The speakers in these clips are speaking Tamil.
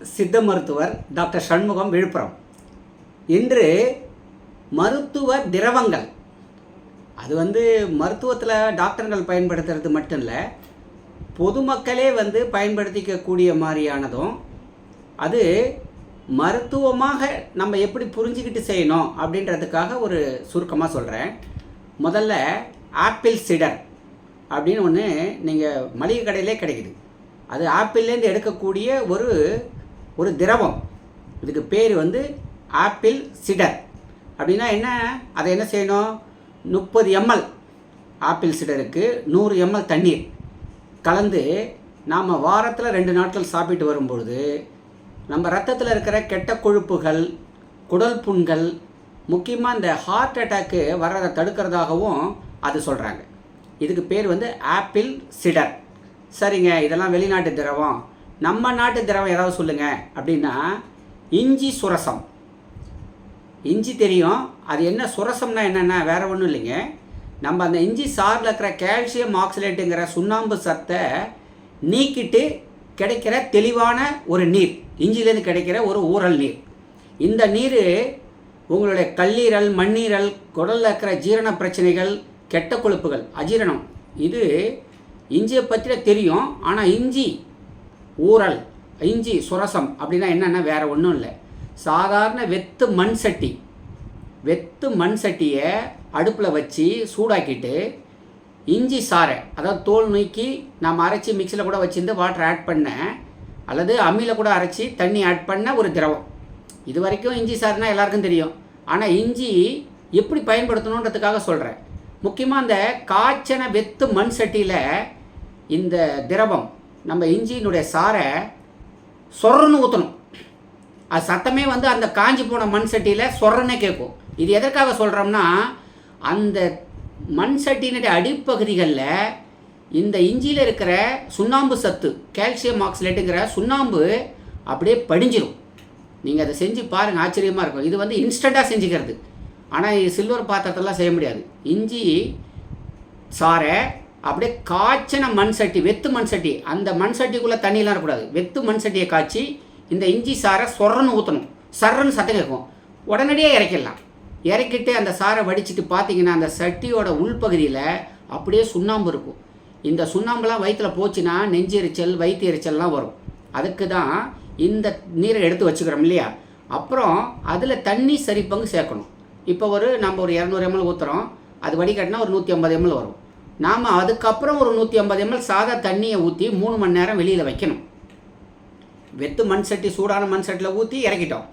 சித்த மருத்துவர் டாக்டர் சண்முகம் விழுப்புரம். இன்று மருத்துவ திரவங்கள். அது வந்து மருத்துவத்தில் டாக்டர்கள் பயன்படுத்துறது மட்டும் இல்லை பொதுமக்களே வந்து பயன்படுத்திக்கக்கூடிய மாதிரியானதும் அது மருத்துவமாக நம்ம எப்படி புரிஞ்சுக்கிட்டு செய்யணும் அப்படின்றதுக்காக ஒரு சுருக்கமாக சொல்கிறேன் முதல்ல ஆப்பிள் சிடர் அப்படின்னு ஒன்று நீங்கள் மளிகை கடையிலே கிடைக்குது. அது ஆப்பிள்லேருந்து எடுக்கக்கூடிய ஒரு ஒரு திரவம். இதுக்கு பேர் வந்து ஆப்பிள் சிடர். அப்படின்னா என்ன? அதை என்ன செய்யணும்? முப்பது எம்எல் ஆப்பிள் சிடருக்கு நூறு எம்எல் தண்ணீர் கலந்து நாம் வாரத்தில் ரெண்டு நாட்கள் சாப்பிட்டு வரும்பொழுது நம்ம ரத்தத்தில் இருக்கிற கெட்ட கொழுப்புகள் குடல் புண்கள் முக்கியமாக இந்த ஹார்ட் அட்டாக்கு வர்றதை தடுக்கிறதாகவும் அது சொல்கிறாங்க இதுக்கு பேர் வந்து ஆப்பிள் சிடர். சரிங்க இதெல்லாம் வெளிநாட்டு திரவம். நம்ம நாட்டு திரவம் ஏதாவது சொல்லுங்கள் அப்படின்னா இஞ்சி சுரசம். இஞ்சி தெரியும். அது என்ன சுரசம்னா என்னென்னா வேறு ஒன்றும் இல்லைங்க. நம்ம அந்த இஞ்சி சாரில் இருக்கிற கால்சியம் ஆக்சிலேட்டுங்கிற சுண்ணாம்பு சத்தை நீக்கிட்டு கிடைக்கிற தெளிவான ஒரு நீர். இஞ்சிலேருந்து கிடைக்கிற ஒரு ஊறல் நீர். இந்த நீர் உங்களுடைய கல்லீரல் மண்ணீரல் குடலில் இருக்கிற ஜீரண பிரச்சனைகள் கெட்ட கொழுப்புகள் அஜீரணம். இது இஞ்சியை பற்றின தெரியும். ஆனால் இஞ்சி ஊறல் இஞ்சி சுரசம் அப்படின்னா என்னென்னா வேறு ஒன்றும் இல்லை. சாதாரண வெத்து மண் சட்டி. வெத்து மண் சட்டியை அடுப்பில் வச்சு சூடாக்கிட்டு இஞ்சி சாறை அதாவது தோல் நீக்கி நாம் அரைச்சி மிக்சியில் கூட வச்சுருந்து வாட்டர் ஆட் பண்ண அல்லது அம்மியில் கூட அரைச்சி தண்ணி ஆட் பண்ண ஒரு திரவம். இது வரைக்கும் இஞ்சி சாறுனா எல்லாருக்கும் தெரியும். ஆனால் இஞ்சி எப்படி பயன்படுத்தணுன்றதுக்காக சொல்கிறேன் முக்கியமாக அந்த காய்ச்சன வெத்து மண் சட்டியில் இந்த திரவம் நம்ம இஞ்சியினுடைய சாரை சொரன்னு ஊற்றணும் அது சத்தமே வந்து அந்த காஞ்சி போன மண் சட்டியில் சொரன்னே கேட்கும். இது எதற்காக சொல்கிறோம்னா அந்த மண் சட்டியினுடைய அடிப்பகுதிகளில் இந்த இஞ்சியில் இருக்கிற சுண்ணாம்பு சத்து கால்சியம் ஆக்சிலேட்டுங்கிற சுண்ணாம்பு அப்படியே படிஞ்சிடும் நீங்கள் அதை செஞ்சு பாருங்கள் ஆச்சரியமாக இருக்கும். இது வந்து இன்ஸ்டண்ட்டாக செஞ்சுக்கிறது. ஆனால் இது சில்வர் பாத்திரத்தெல்லாம் செய்ய முடியாது. இஞ்சி சாறை அப்படியே காய்ச்சின மண் சட்டி வெத்து மண் சட்டி. அந்த மண் சட்டிக்குள்ளே தண்ணியெலாம் இருக்கக்கூடாது. வெத்து மண் சட்டியை காய்ச்சி இந்த இஞ்சி சாரை சொரன்னு ஊற்றணும் சர்றன்னு சத்தம் கேட்கும். உடனடியே இறக்கிடலாம். இறக்கிட்டு அந்த சாரை வடிச்சிட்டு பார்த்தீங்கன்னா அந்த சட்டியோட உள்பகுதியில் அப்படியே சுண்ணாம்பு இருக்கும். இந்த சுண்ணாம்புலாம் வயிற்றில் போச்சுன்னா நெஞ்செரிச்சல் வயிற்று எரிச்சல்லாம் வரும். அதுக்கு தான் இந்த நீரை எடுத்து வச்சுக்கிறோம் இல்லையா? அப்புறம் அதில் தண்ணி சரிப்பங்கு சேர்க்கணும். இப்போ ஒரு நம்ம ஒரு இரநூறு எம்எல் ஊற்றுறோம் அது வடிகட்டினா ஒரு நூற்றி ஐம்பது எம்எல் வரும். நாம் அதுக்கப்புறம் ஒரு நூற்றி ஐம்பது எம்எல் சாதா தண்ணியை ஊற்றி மூணு மணி நேரம் வெளியில் வைக்கணும். வெத்து மண் சட்டி சூடான மண் சட்டியில் ஊற்றி இறக்கிட்டோம்.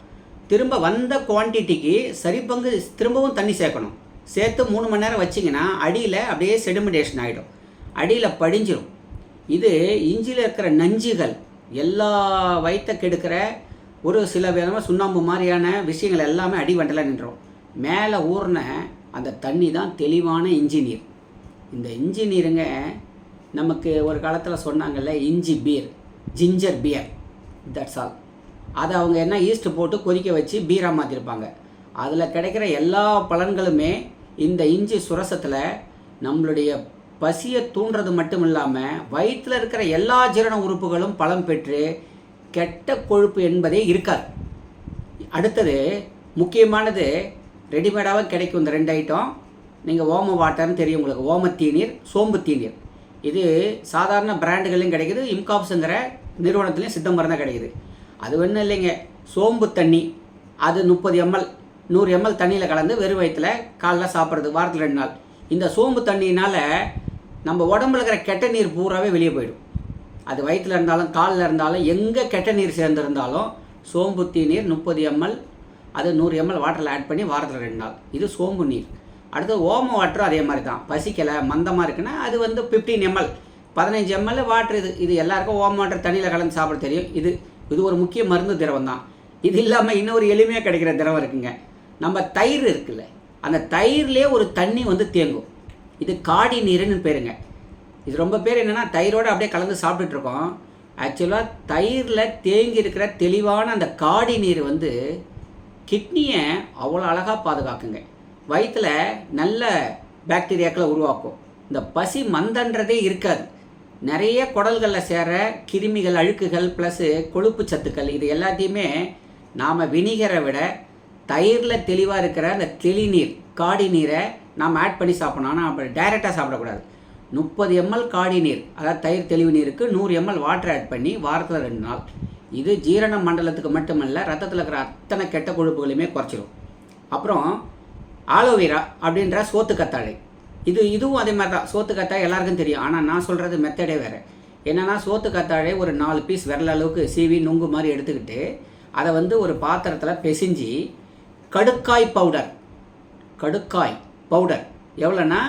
திரும்ப வந்த குவான்டிட்டிக்கு சரி பங்கு திரும்பவும் தண்ணி சேர்க்கணும். சேர்த்து மூணு மணி நேரம் வச்சிங்கன்னா அடியில் அப்படியே செடிமெண்டேஷன் ஆகிடும் அடியில் படிஞ்சிடும் இது இஞ்சியில் இருக்கிற நஞ்சுகள் எல்லா வயிற்ற கெடுக்கிற ஒரு சில விதமாக சுண்ணாம்பு மாதிரியான விஷயங்கள் எல்லாமே அடி வண்டல நின்றோம் மேலே ஊறின அந்த தண்ணி தான் தெளிவான இன்ஜினியர். இந்த இன்ஜினியருங்க நமக்கு ஒரு காலத்தில் சொன்னாங்கல்ல இஞ்சி beer ginger beer that's all அதை அவங்க என்ன ஈஸ்ட் போட்டு கொதிக்க வச்சு பீராக மாற்றிருப்பாங்க அதில் கிடைக்கிற எல்லா பலன்களுமே இந்த இஞ்சி சுரசத்தில் நம்மளுடைய பசியை தூண்டுறது மட்டும் இல்லாமல் வயிற்றில் இருக்கிற எல்லா ஜீரண உறுப்புகளும் பலம் பெற்று கெட்ட கொழுப்பு என்பதே இருக்காது. அடுத்தது முக்கியமானது ரெடிமேடாக கிடைக்கும் இந்த ரெண்டு ஐட்டம் நீங்கள் ஓம வாட்டர்னு தெரியும் உங்களுக்கு. ஓம தீநீர் சோம்பு தீநீர். இது சாதாரண பிராண்டுகள்லையும் கிடைக்குது இம்காப்ஸுங்கிற நிறுவனத்துலேயும் சித்த மருந்தாக கிடைக்குது. அது ஒன்றும் இல்லைங்க. சோம்பு தண்ணி அது முப்பது எம்எல் நூறு எம்எல் தண்ணியில் கலந்து வெறும் வயிற்றில் காலைல சாப்பிட்றது வாரத்தில் ரெண்டு நாள். இந்த சோம்பு தண்ணினால் நம்ம உடம்புல இருக்கிற கெட்ட நீர் பூராவே வெளியே போயிடும். அது வயிற்றில் இருந்தாலும் காலில் இருந்தாலும் எங்கே கெட்ட நீர் சேர்ந்துருந்தாலும் சோம்பு தீநீர் முப்பது எம்எல் அது நூறு எம்எல் வாட்டரில் ஆட் பண்ணி வாரத்தில் ரெண்டு நாள். இது சோம்பு நீர். அடுத்து ஓம வாட்டரும் அதே மாதிரி தான். பசிக்கலை மந்தமாக இருக்குன்னா அது வந்து ஃபிஃப்டீன் எம்எல் பதினஞ்சு எம்எல் வாட்டர் இது. இது எல்லாருக்கும் ஓம வாட்டர் தண்ணியில் கலந்து சாப்பிட தெரியும். இது இது ஒரு முக்கிய மருந்து திரவம் தான். இது இல்லாமல் இன்னொரு எளிமையாக கிடைக்கிற திரவம் இருக்குங்க. நம்ம தயிர் இருக்குல்ல அந்த தயிர்லேயே ஒரு தண்ணி வந்து தேங்கும். இது காடி நீருன்னு பேருங்க. இது ரொம்ப பேர் என்னென்னா தயிரோடு அப்படியே கலந்து சாப்பிட்டுட்ருக்கோம் ஆக்சுவலாக தயிரில் தேங்கி இருக்கிற தெளிவான அந்த காடி நீர் வந்து கிட்னியை அவ்வளோ அழகாக பாதுகாக்குங்க. வயிற்றில் நல்ல பாக்டீரியாக்களை உருவாக்கும். இந்த பசி மந்தன்றதே இருக்காது. நிறைய குடல்களில் சேர கிருமிகள் அழுக்குகள் ப்ளஸ்ஸு கொழுப்பு சத்துக்கள் இது எல்லாத்தையுமே நாம் வினிகரை விட தயிரில் தெளிவாக இருக்கிற அந்த தெளிநீர் காடி நீரை நாம் ஆட் பண்ணி சாப்பிடணும். ஆனால் அப்படி டைரெக்டாக சாப்பிடக்கூடாது. முப்பது எம்எல் காடி நீர் அதாவது தயிர் தெளிவு நீருக்கு நூறு எம்எல் வாட்டர் ஆட் பண்ணி வாரத்தில் ரெண்டு நாள். இது ஜீரண மண்டலத்துக்கு மட்டுமல்ல ரத்தத்தில் இருக்கிற அத்தனை கெட்ட கொழுப்புகளையுமே குறைச்சிரும். அப்புறம் ஆலோவேரா அப்படின்ற சோத்து கத்தாழை. இது இதுவும் அதே மாதிரி தான் சோத்து கத்தாழை எல்லாருக்கும் தெரியும். ஆனால் நான் சொல்கிறது மெத்தடே வேறு. என்னென்னா சோத்து கத்தாழை ஒரு நாலு பீஸ் விரல அளவுக்கு சீவி நுங்கு மாதிரி எடுத்துக்கிட்டு அதை வந்து ஒரு பாத்திரத்தில் பெசிஞ்சு கடுக்காய் பவுடர் கடுக்காய் பவுடர் எவ்வளோன்னா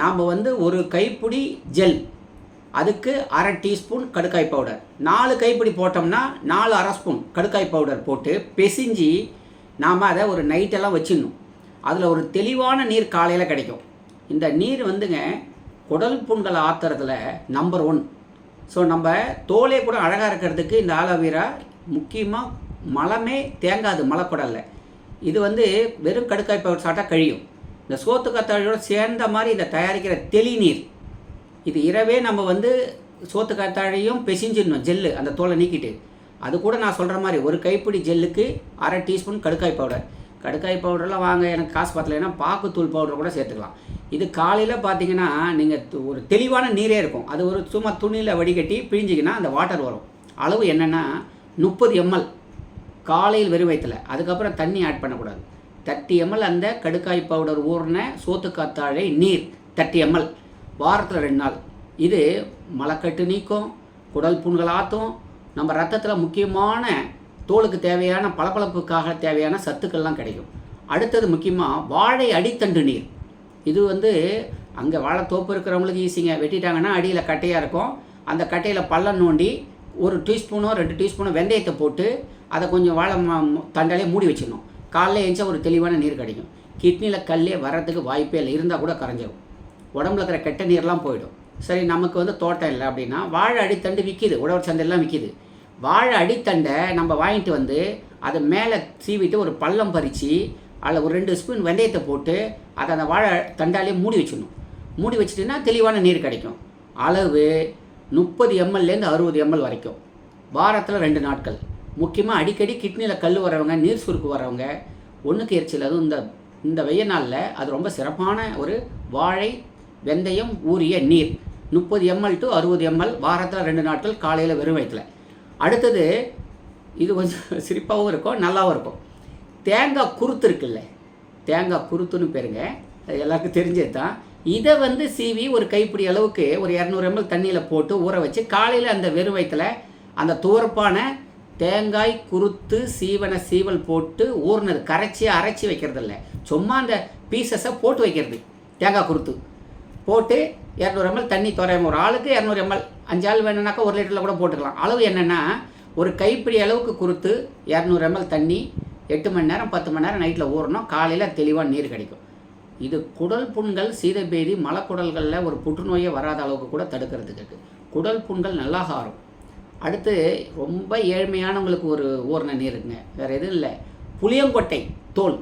நாம் வந்து ஒரு கைப்பிடி ஜெல் அதுக்கு அரை டீஸ்பூன் கடுக்காய் பவுடர் நாலு கைப்பிடி போட்டோம்னா நாலு அரை ஸ்பூன் கடுக்காய் பவுடர் போட்டு பிசிஞ்சு நாம் அதை ஒரு நைட்டெல்லாம் வச்சிடணும். அதில் ஒரு தெளிவான நீர் காலையில் கிடைக்கும். இந்த நீர் வந்துங்க குடல் புண்களை ஆத்துறதுல நம்பர் ஒன் ஸோ நம்ம தோலே கூட அழகாக இருக்கிறதுக்கு இந்த ஆலோவேரா முக்கியமாக மலமே தேங்காது மலக்குடலில். இது வந்து வெறும் கடுக்காய் பவுடர் சாப்பிட்டா கழியும். இந்த சோத்து கத்தாழையோட சேர்ந்த மாதிரி இதை தயாரிக்கிற தெளி நீர். இது இரவே நம்ம வந்து சோத்து கத்தாழையும் பிசிஞ்சிடணும் ஜெல்லு அந்த தோலை நீக்கிட்டு. அது கூட நான் சொல்கிற மாதிரி ஒரு கைப்பிடி ஜெல்லுக்கு அரை டீஸ்பூன் கடுக்காய் பவுடர். கடுக்காய் பவுடர்லாம் வாங்க எனக்கு காசு பத்தலைன்னா பாக்குத்தூள் பவுடர் கூட சேர்த்துக்கலாம். இது காலையில் பார்த்தீங்கன்னா நீங்கள் ஒரு தெளிவான நீரே இருக்கும். அது ஒரு சும்மா துணியில் வடிகட்டி பிழிஞ்சிங்கன்னா அந்த வாட்டர் வரும். அளவு என்னென்னா முப்பது எம்எல் காலையில் வெறும் வயிற்றுல அதுக்கப்புறம் தண்ணி ஆட் பண்ணக்கூடாது. தேர்ட்டி எம்எல் அந்த கடுக்காய் பவுடர் ஊறின சோத்து காத்தாழை நீர் தேர்ட்டி எம்எல் வாரத்தில் ரெண்டு நாள். இது மலக்கட்டு நீக்கும் குடல் புண்கள் ஆற்றும் நம்ம ரத்தத்தில் முக்கியமான தோலுக்கு தேவையான பளபளப்புக்காக தேவையான சத்துக்கள்லாம் கிடைக்கும். அடுத்தது முக்கியமாக வாழை அடித்தண்டு நீர். இது வந்து அங்கே வாழைத்தோப்பு இருக்கிறவங்களுக்கு ஈஸிங்க வெட்டிட்டாங்கன்னா அடியில் கட்டையாக இருக்கும். அந்த கட்டையில் பள்ளம் நோண்டி ஒரு டீஸ்பூனோ ரெண்டு டீஸ்பூனோ வெந்தயத்தை போட்டு அதை கொஞ்சம் வாழை தண்டாலே மூடி வச்சிடணும். காலைல எழுந்தா ஒரு தெளிவான நீர் கிடைக்கும். கிட்னியில் கல்லே வர்றதுக்கு வாய்ப்பே இல்லை. இருந்தால் கூட கரைஞ்சிடும் உடம்புல இருக்கிற கெட்ட நீர்லாம் போயிடும். சரி நமக்கு வந்து தோட்டம் இல்லை அப்படின்னா வாழை அடித்தண்டு விற்கிது உழவர் சந்தையெல்லாம் விற்கிது வாழை அடித்தண்டை நம்ம வாங்கிட்டு வந்து அதை மேலே சீவிட்டு ஒரு பள்ளம் பறித்து அதில் ஒரு ரெண்டு ஸ்பூன் வெந்தயத்தை போட்டு அதை அந்த வாழை தண்டாலே மூடி வச்சிடணும். மூடி வச்சிட்டிங்கன்னா தெளிவான நீர் கிடைக்கும். அளவு முப்பது எம்எல்லேருந்து அறுபது எம்எல் வரைக்கும். வாரத்தில் ரெண்டு நாட்கள். முக்கியமாக அடிக்கடி கிட்னியில் கல் வரவங்க நீர் சுருக்கு வரவங்க ஒன்றுக்கு எரிச்சல் அதுவும் இந்த இந்த வெய்ய நாளில் அது ரொம்ப சிறப்பான ஒரு வாழை வெந்தயம் ஊறிய நீர். முப்பது எம்எல் டு அறுபது எம்எல் வாரத்தில் ரெண்டு நாட்கள் காலையில் வெறும் வயிற்றில் அடுத்தது இது கொஞ்சம் சிரிப்பாகவும் இருக்கும் நல்லாவும் இருக்கும். தேங்காய் குருத்து இருக்குல்ல தேங்காய் குருத்துன்னு பேருங்க அது எல்லாருக்கும் தெரிஞ்சது தான் இதை வந்து சீவி ஒரு கைப்பிடி அளவுக்கு ஒரு இரநூறு எம்எல் தண்ணியில் போட்டு ஊற வச்சு காலையில் அந்த வெறும் வயிற்றுல அந்த துவர்ப்பான தேங்காய் குருத்து சீவனை சீவல் போட்டு ஊறினது கரைச்சி அரைச்சி வைக்கிறதில்ல. சும்மா அந்த பீசஸை போட்டு வைக்கிறது தேங்காய் குருத்து. போட்டு இரநூறு எம்எல் தண்ணி துறையும் ஒரு ஆளுக்கு இரநூறு எம்எல் அஞ்சு ஆள் வேணும்னாக்கா ஒரு லிட்டரில் கூட போட்டுக்கலாம். அளவு என்னென்னா ஒரு கைப்பிடி அளவுக்கு குறுத்து இரநூறு எம்எல் தண்ணி எட்டு மணி நேரம் பத்து மணி நேரம் நைட்டில் ஊறணும். காலையில் தெளிவாக நீர் கிடைக்கும். இது குடல் புண்கள் சீதைபேதி மலக்குடல்களில் ஒரு புற்றுநோயே வராத அளவுக்கு கூட தடுக்கிறதுக்கு இருக்குது குடல் புண்கள் நல்லா ஆறும் அடுத்து ரொம்ப ஏழ்மையானவங்களுக்கு ஒரு ஊர்ன நீர் இருக்குங்க. வேறு எதுவும் இல்லை. புளியங்கொட்டை தோல்.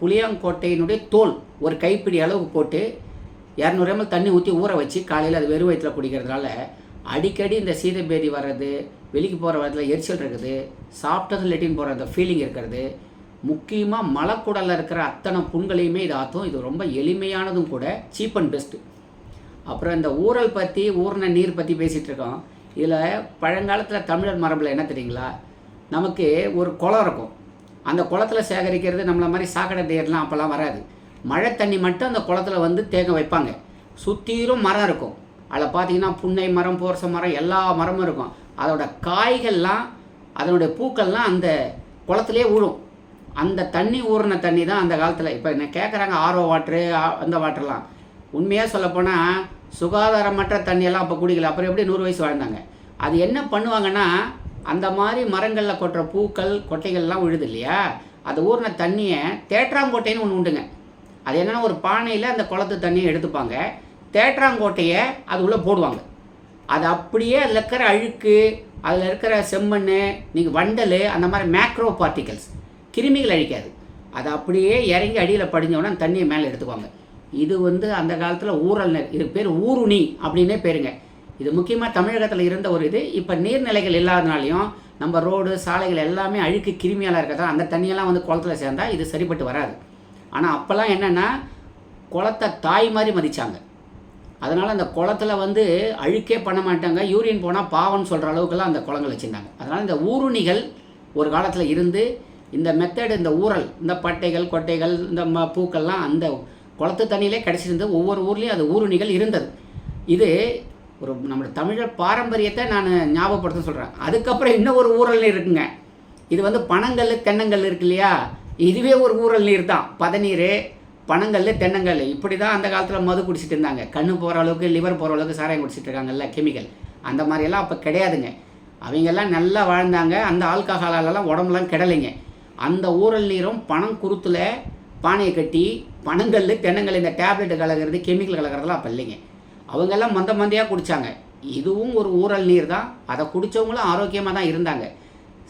புளியங்கொட்டையினுடைய தோல் ஒரு கைப்பிடி அளவுக்கு போட்டு இரநூறு எம்எல் தண்ணி ஊற்றி ஊற வச்சு காலையில் அது வெறும் வயிற்றில் குடிக்கிறதுனால அடிக்கடி இந்த சீதபேதி வர்றது வெளிக்கு போகிற வரத்தில் எரிச்சல் இருக்குது சாப்பிட்டது லெட்டின் போகிற அந்த ஃபீலிங் இருக்கிறது முக்கியமாக மலக்குடலில் இருக்கிற அத்தனை புண்களையுமே இது ஆற்றும் இது ரொம்ப எளிமையானதும் கூட சீப் அண்ட் பெஸ்ட்டு அப்புறம் இந்த ஊறல் பற்றி ஊர்ன நீர் பற்றி பேசிகிட்டு இருக்கோம். இதில் பழங்காலத்தில் தமிழர் மரபில் என்ன தெரியுங்களா? நமக்கு ஒரு குளம் இருக்கும். அந்த குளத்துல சேகரிக்கிறது நம்மளை மாதிரி சாக்கடை நீர்லாம் அப்போல்லாம் வராது. மழை தண்ணி மட்டும் அந்த குளத்துல வந்து தேங்க வைப்பாங்க. சுற்றிலும் மரம் இருக்கும். அதில் பார்த்தீங்கன்னா புன்னை மரம் போரச மரம் எல்லா மரமும் இருக்கும். அதோட காய்கள்லாம் அதனுடைய பூக்கள்லாம் அந்த குளத்துலேயே ஊழும் அந்த தண்ணி ஊறின தண்ணி தான் அந்த காலத்தில். இப்போ என்ன கேட்குறாங்க ஆர்ஓ வாட்ரு அந்த வாட்டர்லாம். உண்மையாக சொல்லப்போனால் சுகாதாரமற்ற தண்ணியெல்லாம் அப்போ குடிக்கல. அப்புறம் எப்படி நூறு வயசு வாழ்ந்தாங்க? அது என்ன பண்ணுவாங்கன்னா அந்த மாதிரி மரங்களில் கொட்டுற பூக்கள் கொட்டைகள்லாம் விழுது இல்லையா? அது ஊறின தண்ணியை தேற்றாங்கோட்டைன்னு ஒன்று உண்டுங்க. அது என்னென்னா ஒரு பானையில் அந்த குளத்து தண்ணியை எடுத்துப்பாங்க. தேற்றாங்கோட்டையை அது உள்ளே போடுவாங்க. அது அப்படியே அதில் இருக்கிற அழுக்கு அதில் இருக்கிற செம்மண் நீங்கள் வண்டல் அந்த மாதிரி மேக்ரோ பார்ட்டிகல்ஸ் கிருமிகள் அழிக்காது. அது அப்படியே இறங்கி அடியில் படிஞ்சோன்னா அந்த தண்ணியை மேலே எடுத்துக்குவாங்க. இது வந்து அந்த காலத்தில் ஊரல் நெல் இது பேர் ஊருணி அப்படின்னே பேருங்க. இது முக்கியமாக தமிழகத்தில் இருந்த ஒரு இது. இப்போ நீர்நிலைகள் இல்லாதனாலையும் நம்ம ரோடு சாலைகள் எல்லாமே அழுக்கு கிருமியால் இருக்கிறதா அந்த தண்ணியெல்லாம் வந்து குளத்துல சேர்ந்தால் இது சரிப்பட்டு வராது. ஆனால் அப்போல்லாம் என்னென்னா குளத்தை தாய் மாதிரி மதித்தாங்க அதனால் அந்த குளத்துல வந்து அழுக்கே பண்ண மாட்டாங்க. யூரின் போனால் பாவம்னு சொல்கிற அளவுக்குலாம் அந்த குளங்கள் வச்சுருந்தாங்க. அதனால் இந்த ஊருணிகள் ஒரு காலத்தில் இருந்து இந்த மெத்தடு இந்த ஊறல் இந்த பட்டைகள் கொட்டைகள் இந்த ம பூக்கள்லாம் அந்த குளத்து தண்ணியிலே கிடச்சிருந்து ஒவ்வொரு ஊர்லேயும் அது ஊருணிகள் இருந்தது. இது ஒரு நம்மளோட தமிழர் பாரம்பரியத்தை நான் ஞாபகப்படுத்த சொல்கிறேன் அதுக்கப்புறம் இன்னும் ஒரு ஊரல் இருக்குங்க. இது வந்து பனங்கல் தென்னங்கல் இருக்கு இல்லையா? இதுவே ஒரு ஊரல் நீர் தான். பதநீர் பனங்கல் தென்னங்கல் இப்படி தான் அந்த காலத்தில் மது குடிச்சிட்டு இருந்தாங்க. கண்ணு போகிற அளவுக்கு லிவர் போகிற அளவுக்கு சாராயம் குடிச்சிட்டு இருக்காங்கல்ல கெமிக்கல் அந்த மாதிரியெல்லாம் அப்போ கிடையாதுங்க. அவங்கெல்லாம் நல்லா வாழ்ந்தாங்க. அந்த ஆல்கஹாலாலெல்லாம் உடம்புலாம் கிடலைங்க. அந்த ஊரல் நீரும் பணம் குருத்தில் பானையை கட்டி பனங்கல் தென்னங்கல் இந்த டேப்லெட் கலக்கிறது கெமிக்கல் கலக்கிறதுலாம் அப்போ இல்லைங்க. அவங்கெல்லாம் மந்த மந்தையாக குடித்தாங்க இதுவும் ஒரு ஊரல் நீர் தான். அதை குடித்தவங்களும் ஆரோக்கியமாக தான் இருந்தாங்க.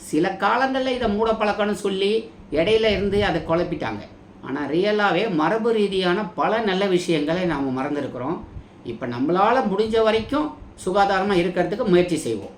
சில காலங்களில் இதை மூடப்பழக்கம்னு சொல்லி இடையில இருந்து அதை குழப்பிட்டாங்க. ஆனால் ரியலாகவே மரபு ரீதியான பல நல்ல விஷயங்களை நாம் மறந்துருக்கிறோம். இப்போ நம்மளால் முடிஞ்ச வரைக்கும் சுகாதாரமாக இருக்கிறதுக்கு முயற்சி செய்வோம்.